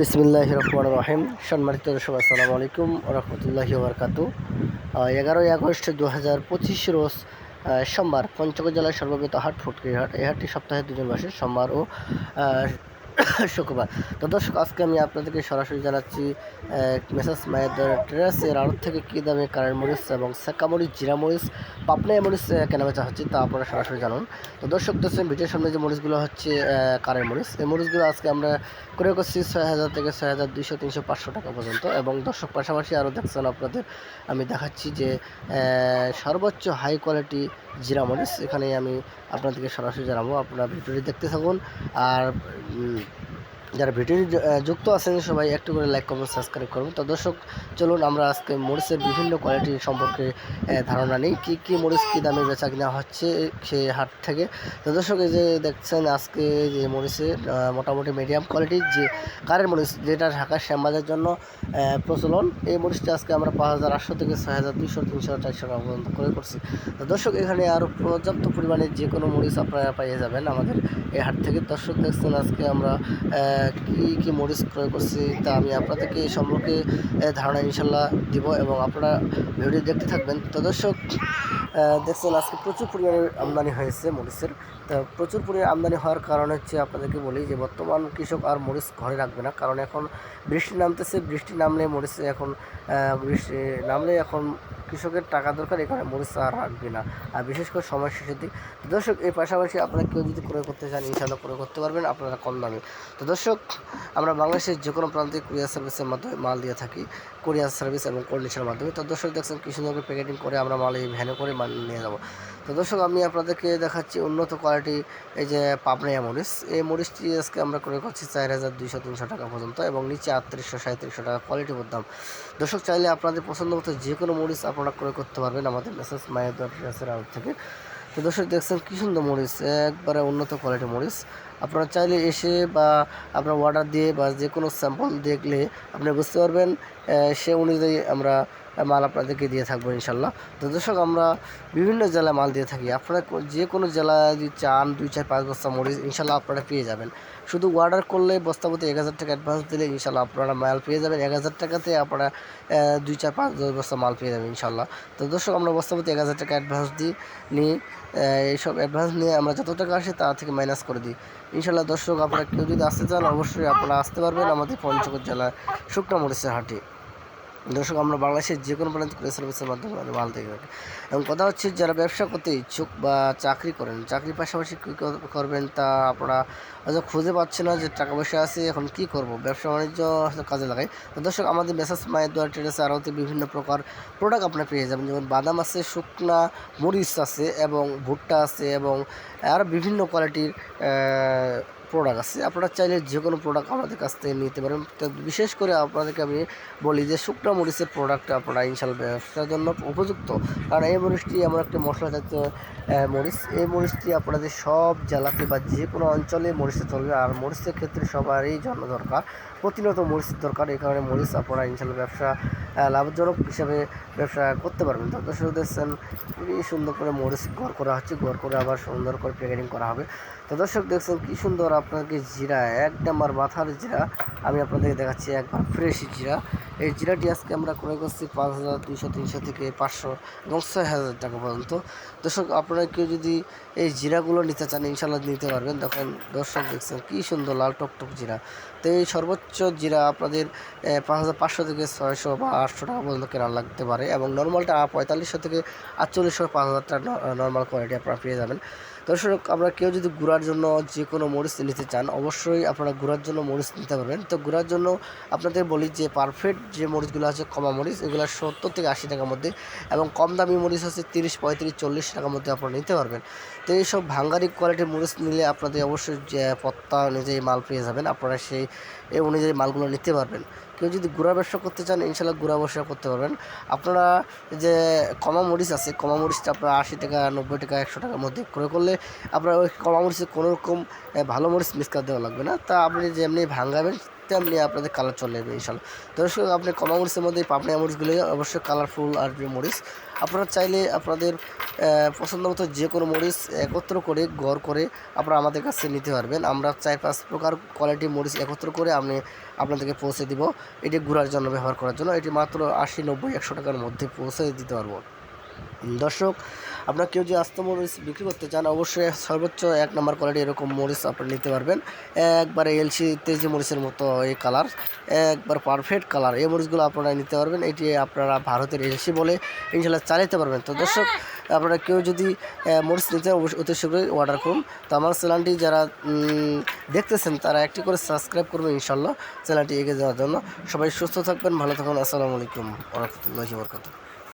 বিসমিল্লাহ রহমান রহিম। সম্মানিত দর্শক, আসসালামু আলাইকুম রহমতুল্লাহি ওবরকাতু এগারোই আগস্ট দু হাজার পঁচিশ রোজ সোমবার পঞ্চগড় জেলার সর্ববৃহৎ হাট ফুটকির হাট এই হাটটি সপ্তাহে দুজন মাসে সোমবার ও শুক্রবার। তো দর্শক, আজকে আমি আপনাদেরকে সরাসরি জানাচ্ছি মেসাস মায়ের ট্রেসের আড়ত থেকে কী দামে কারেন্ট মরিচ এবং সেকা মরিচ, জিরা মরিচ পাপনা মরিচ কেনা বেচা হচ্ছে তা আপনারা সরাসরি জানুন। তো দর্শক, দেখছেন, ভিডিওর সামনে যে মরিচগুলো হচ্ছে কারেন্ট মরিচ, এই মরিচগুলো আজকে আমরা করে করছি ছয় হাজার থেকে ছয় হাজার দুইশো তিনশো পাঁচশো টাকা পর্যন্ত এবং দর্শক, পাশাপাশি আরও দেখছেন আপনাদের, আমি দেখাচ্ছি যে সর্বোচ্চ হাই কোয়ালিটি জিরা মরিচ এখানে আমি আপনাদেরকে সরাসরি জানাব, আপনারা ভিডিওটি দেখতে থাকুন। আর যারা ভিডিওটি যুক্ত আছেন সবাই একটু করে লাইক কমেন্ট সাবস্ক্রাইব করুন। তো দর্শক, চলুন আমরা আজকে মরিচের বিভিন্ন কোয়ালিটি সম্পর্কে ধারণা নিই। কী কী মরিচ কী দামে বেচা কিনা হচ্ছে সেই হাট থেকে। তো দর্শক, এই যে দেখছেন আজকে যে মরিচের মোটামুটি মিডিয়াম কোয়ালিটির যে কারের মরিচ, যেটা ঢাকা শ্যামবাজার জন্য প্রচলন, এই মরিচটা আজকে আমরা পাঁচ হাজার আটশো থেকে ছয় হাজার দুইশো, তিনশো, চারশো টাকা পর্যন্ত ক্রয় করছি। তো দর্শক, এখানে আরও পর্যাপ্ত পরিমাণে যে কোনো মরিচ আপনারা পেয়ে যাবেন আমাদের এই হাট থেকে। দর্শক, দেখছেন আজকে আমরা কী কী মরিচ ক্রয় করছি তা আমি আপনাদেরকে এই সম্পর্কে ধারণা ইনশাল্লাহ দিব এবং আপনারা ভিডিও দেখতে থাকবেন। তো দর্শক দেখছেন আজকে প্রচুর পরিমাণে আমদানি হয়েছে মরিচের। তা প্রচুর পরিমাণে আমদানি হওয়ার কারণ হচ্ছে আপনাদেরকে বলি যে বর্তমান কৃষক আর মরিচ ঘরে রাখবে না। কারণ এখন বৃষ্টি নামতেছে, বৃষ্টি নামলে মরিচ এখন বৃষ্টি নামলে এখন কৃষকের টাকা দরকার এখানে মরিচ আর রাখবে না। আর বিশেষ করে সময় শেষের দিক। দর্শক এই পাশাপাশি আপনারা কেউ যদি ক্রয় করতে চান ইনশাল্লাহ ক্রয় করতে পারবেন, আপনারা কম দামে। তো দর্শক, আমরা বাংলাদেশের যে কোনো প্রান্তে কুরিয়ার সার্ভিসের মাধ্যমে মাল দিয়ে থাকি, কুরিয়ার সার্ভিস এবং কন্ডিশনের মাধ্যমে। তো দর্শক, দেখছেন কি প্যাকেটিং করে আমরা মাল এই ভ্যানে করে মাল নিয়ে যাব। তো দর্শক, আমি আপনাদেরকে দেখাচ্ছি উন্নত কোয়ালিটি, এই যে পাবনাইয়া মরিচ। এই মরিচটি আজকে আমরা ক্রয় করছি চার হাজার দুইশো তিনশো টাকা পর্যন্ত এবং নিচে আটত্রিশশো সাঁত্রিশশো টাকা কোয়ালিটি দাম। দর্শক, চাইলে আপনাদের পছন্দ মতো যে কোনো মরিচ আপনারা ক্রয় করতে পারবেন আমাদের মেসেজ মায়ের ড্রেসের আউট থেকে। তো দর্শক, দেখছেন কী সুন্দর মরিচ, একবারে উন্নত কোয়ালিটি মরিচ। আপনারা চাইলে এসে বা আপনার অর্ডার দিয়ে বা যে কোনো স্যাম্পল দেখলে আপনি বুঝতে পারবেন সে অনুযায়ী আমরা মাল আপনাদেরকে দিয়ে থাকব ইনশাল্লাহ। তো দর্শক, আমরা বিভিন্ন জেলায় মাল দিয়ে থাকি। আপনারা যে কোনো জেলায় যদি চান, দুই চার পাঁচ বস্তা মরিচ, ইনশাল্লাহ আপনারা পেয়ে যাবেন। শুধু অর্ডার করলে বস্তা প্রতি এক হাজার টাকা অ্যাডভান্স দিলে ইনশাল্লাহ আপনারা মাল পেয়ে যাবেন। এক হাজার টাকাতে আপনারা দুই চার পাঁচ দশ বস্তা মাল পেয়ে যাবেন ইনশাল্লাহ। তো দর্শক, আমরা বস্তা প্রতি এক হাজার টাকা অ্যাডভান্স দিই, নিই এইসব অ্যাডভান্স নিয়ে আমরা যত টাকা আসে তা থেকে মাইনাস করে দিই। ইনশাল্লাহ দর্শক, আপনারা কেউ যদি আসতে চান, অবশ্যই আপনারা আসতে পারবেন আমাদের পঞ্চগড় জেলার শুকনা মরিচের হাটে। দর্শক, আমরা বাংলাদেশের যে কোনো প্রান্ত কুরিয়ার সার্ভিসের মাধ্যমে মাল থেকে থাকি এবং কথা হচ্ছে, যারা ব্যবসা করতে ইচ্ছুক বা চাকরি করেন, চাকরির পাশাপাশি কী করবেন তা আপনারা হয়তো খুঁজে পাচ্ছে না যে টাকা পয়সা আছে, এখন কি করব? ব্যবসা বাণিজ্য কাজে লাগাই। তো দর্শক, আমাদের মেসাজ মায়ের দোয়ার ট্রেডার্সে আরও বিভিন্ন প্রকার প্রোডাক্ট আপনারা পেয়ে যাবেন। যেমন বাদাম আছে, শুকনা মরিচ আছে এবং ভুট্টা আছে এবং আরও বিভিন্ন কোয়ালিটির প্রোডাক্ট আছে। আপনারা চাইলে যে কোনো প্রোডাক্ট আমাদের কাছ থেকে নিতে পারেন। তো বিশেষ করে আপনাদেরকে আমি বলি যে, শুকনা মরিচের প্রোডাক্টটা আপনারা ইনশাল ব্যবসার জন্য উপযুক্ত। কারণ এই মরিচটি এমন একটি মশলা জাতীয় মরিচ। এই মরিচটি আপনাদের সব জেলাতে বা যে কোনো অঞ্চলে মরিচে চলবে। আর মরিচের ক্ষেত্রে সবারই জন্য দরকার, প্রতিনিয়ত মরিচের দরকার। এই কারণে মরিচ আপনারা ইনশাল ব্যবসা লাভজনক হিসাবে ব্যবসা করতে পারবেন। তো দর্শক দেখছেন, খুবই সুন্দর করে মরিচ ঘর করা হচ্ছে ঘর করে আবার সুন্দর করে প্যাকেটিং করা হবে। তো দর্শক দেখছেন, কি সুন্দর আপনাকে জিরা, এক নাম্বার মাথার জিরা আমি আপনাদেরকে দেখাচ্ছি, একবার ফ্রেশ জিরা। এই জিরাটি আজকে আমরা ক্রয় করছি পাঁচ হাজার দুইশো, তিনশো থেকে পাঁচশো এবং ছয় হাজার টাকা পর্যন্ত। দর্শক, আপনারা কেউ যদি এই জিরাগুলো নিতে চান ইনশাল্লাহ নিতে পারবেন। তখন দর্শক দেখছেন, কি সুন্দর লাল টকটক জিরা। তো এই সর্বোচ্চ জিরা আপনাদের পাঁচ হাজার পাঁচশো থেকে ছয়শো বা আটশো টাকা পর্যন্ত কেনা লাগতে পারে এবং নর্মালটা পঁয়তাল্লিশশো থেকে আটচল্লিশশো পাঁচ হাজার টাকা নর্মাল কোয়ালিটি আপনারা পেয়ে যাবেন। দর্শক, আমরা কেউ যদি গুড়ার জন্য যে কোনো মরিচ নিতে চান, অবশ্যই আপনারা গুড়ার জন্য মরিচ নিতে পারবেন। তো গুড়ার জন্য আপনাদের বলি যে পারফেক্ট যে মরিচগুলো আছে কমা মরিচ, এগুলো সত্তর থেকে আশি টাকার মধ্যে এবং কম দামি মরিচ আছে তিরিশ, পঁয়ত্রিশ, চল্লিশ টাকার মধ্যে আপনারা নিতে পারবেন। তো এইসব ভাঙ্গারি কোয়ালিটির মরিচ নিলে আপনাদের অবশ্যই যে, পত্তা অনুযায়ী মাল পেয়ে যাবেন। আপনারা সেই অনুযায়ী মালগুলো নিতে পারবেন। কেউ যদি গুড়া ব্যবসা করতে চান, ইনশাল্লাহ গুড়া ব্যবসা করতে পারবেন। আপনারা যে কমা মরিচ আছে, কমা মরিচটা আপনারা আশি টাকা, নব্বই টাকা, একশো টাকার মধ্যে ক্রয় করলে আপনার ওই কমা মরিচে কোনো রকম ভালো মরিচ মিক্স করে দেওয়া লাগবে না। তা আপনি যেমনি ভাঙাবেন, তেমনি আপনাদের কালার চলে যাবে, ইনশাল্লাহ। দর্শক, আপনি কমা মরিচের মধ্যে পাপড়িয়া মরিচগুলো অবশ্যই কালারফুল আসবে মরিচ। আপনারা চাইলে আপনাদের পছন্দ মতো যে কোনো মরিচ একত্র করে, গড় করে আপনারা আমাদের কাছে নিতে পারবেন। আমরা চার পাঁচ প্রকার কোয়ালিটি মরিচ একত্র করে আমি আপনাদেরকে পৌঁছে দিব। এটি গুঁড়ার জন্য ব্যবহার করার জন্য। এটি মাত্র আশি নব্বই একশো টাকার মধ্যে পৌঁছে দিতে পারব। দর্শক, আপনারা কেউ যে আস্ত মরিচ বিক্রি করতে চান, অবশ্যই সর্বোচ্চ এক নম্বর কোয়ালিটি এরকম মরিচ আপনারা নিতে পারবেন। একবারে এলসি তেজি মরিচের মতো এই কালার একবার পারফেক্ট কালার এই মরিচগুলো আপনারা নিতে পারবেন। এটি আপনারা ভারতের এলসি বলে ইনশাল্লাহ চালাতে পারবেন। তো দর্শক, আপনারা কেউ যদি মরিচ নিতে অতি শীঘ্রই অর্ডার করুন। তো আমার চ্যানেলটি যারা দেখতেছেন, তারা একটি করে সাবস্ক্রাইব করবেন ইনশাল্লাহ চ্যানেলটি এগিয়ে যাওয়ার জন্য। সবাই সুস্থ থাকবেন, ভালো থাকুন আসসালামু আলাইকুম রহমতুল্লাহি বরকাতুহ।